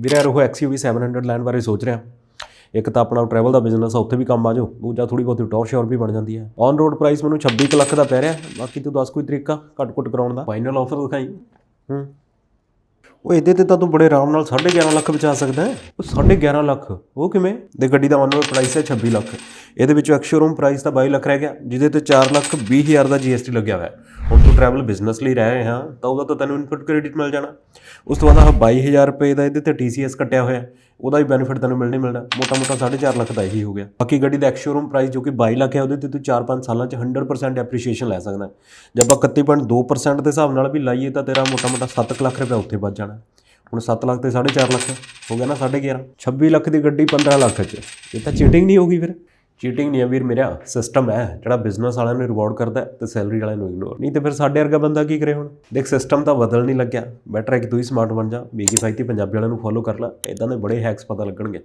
ਵੀਰੇ ਯਾਰ ਉਹ XUV 700 ਲੈਣ ਬਾਰੇ ਸੋਚ ਰਿਹਾ। ਇੱਕ ਤਾਂ ਆਪਣਾ ਟਰੈਵਲ ਦਾ ਬਿਜ਼ਨਸ ਆ ਉੱਥੇ ਵੀ ਕੰਮ ਆ ਜਾਓ। ਦੂਜਾ ਥੋੜੀ ਬਹੁਤੀ ਟੌਰ ਸ਼ੋਰ ਵੀ ਬਣ ਜਾਂਦੀ ਹੈ ਔਨ ਰੋਡ ਪ੍ਰਾਈਸ ਮੈਨੂੰ 26 ਕੁ ਲੱਖ ਦਾ ਪੈ ਰਿਹਾ। ਬਾਕੀ ਤੂੰ ਦੱਸ ਕੋਈ ਤਰੀਕਾ ਘੱਟ ਕੁੱਟ ਕਰਾਉਣ ਦਾ? ਫਾਈਨਲ ਆਫਰ ਦਿਖਾਈ। ਹੂੰ। ਉਹ ਇਹਦੇ ਤੇ ਤਾਂ ਤੂੰ ਬੜੇ ਆਰਾਮ ਨਾਲ 11.5 ਲੱਖ ਬਚਾ ਸਕਦਾ ਹੈ। ਉਹ 11.5 ਲੱਖ। ਉਹ ਕਿਵੇਂ? ਦੇ ਗੱਡੀ ਦਾ ਔਨ ਰੋਡ ਪ੍ਰਾਈਸ ਹੈ 26 ਲੱਖ। ਇਹਦੇ ਵਿੱਚੋਂ ਐਕਸ ਸ਼ੋਰੂਮ ਪ੍ਰਾਈਸ ਤਾਂ 22 ਲੱਖ ਰਹਿ ਗਿਆ ਜਿਹਦੇ ਤੇ 4 ਲੱਖ 20 ਹਜ਼ਾਰ ਦਾ GST ਲੱਗਿਆ ਹੋਇਆ ਹੈ। ਹੁਣ ਤੂੰ ਟਰੈਵਲ ਬਿਜ਼ਨਸ ਲਈ ਰਹਿ ਰਿਹਾ, ਤਾਂ ਉਹਦਾ ਤਾਂ ਤੈਨੂੰ ਇਨਪੁਟ ਕ੍ਰੈਡਿਟ ਮਿਲ ਜਾਣਾ। ਉਸ ਤੋਂ ਬਾਅਦ ਆਹ 22000 ਰੁਪਏ ਦਾ ਇਹਦੇ ਤੇ TCS ਕੱਟਿਆ ਹੋਇਆ, ਉਹਦਾ ਵੀ ਬੈਨੀਫਿਟ ਤੈਨੂੰ ਮਿਲਣਾ ਮਿਲਣਾ। ਮੋਟਾ ਮੋਟਾ 4.5 ਲੱਖ ਦਾ ਇਹੀ ਹੋ ਗਿਆ। ਬਾਕੀ ਗੱਡੀ ਦਾ ਐਕਸ ਸ਼ੋਰੂਮ ਪ੍ਰਾਈਸ ਜੋ ਕਿ 22 ਲੱਖ ਹੈ, ਉਹਦੇ ਤੇ ਤੂੰ 4-5 ਸਾਲਾਂ 'ਚ 100% ਐਪਰੀਸ਼ੀਏਸ਼ਨ ਲੈ ਸਕਦਾ। ਜੇ ਆਪਾਂ 31.2% ਦੇ ਹਿਸਾਬ ਨਾਲ ਵੀ ਲਾਈਏ, ਤਾਂ ਤੇਰਾ ਮੋਟਾ ਮੋਟਾ 7 ਲੱਖ ਰੁਪਏ ਉੱਥੇ ਬਚ ਜਾਣਾ। ਹੁਣ 7 ਲੱਖ ਤੇ 4.5 ਲੱਖ, ਹੋ ਗਿਆ ਨਾ 11.5 26 ਲੱਖ ਦੀ ਗੱਡੀ 15 ਲੱਖ 'ਚ। ਇਹ ਤਾਂ ਚੀਟਿੰਗ ਨਹੀਂ ਹੋਗੀ ਫਿਰ। ਚੀਟਿੰਗ ਨਹੀਂ ਹੈ ਵੀਰ ਮੇਰਾ ਸਿਸਟਮ ਹੈ, ਜਿਹੜਾ ਬਿਜ਼ਨਸ ਵਾਲਿਆਂ ਨੂੰ ਰਿਵਾਰਡ ਕਰਦਾ ਹੈ ਤੇ ਸੈਲਰੀ ਵਾਲਿਆਂ ਨੂੰ ਇਗਨੋਰ ਨਹੀਂ ਤੇ ਫਿਰ ਸਾਡੇ ਵਰਗਾ ਬੰਦਾ ਕੀ ਕਰੇ ਹੁਣ? ਦੇਖ ਸਿਸਟਮ ਤਾਂ ਬਦਲ ਨਹੀਂ ਲੱਗਿਆ। ਬੈਟਰ ਹੈ ਕਿ ਤੂੰ ਹੀ ਸਮਾਰਟ ਬਣ ਜਾ ਬੀਗੀ ਸਾਈਤੀ ਪੰਜਾਬੀ ਵਾਲਿਆਂ ਨੂੰ ਫੋਲੋ ਕਰ ਲੈ ਇਦਾਂ ਦੇ ਬੜੇ ਹੈਕਸ ਪਤਾ ਲੱਗਣਗੇ।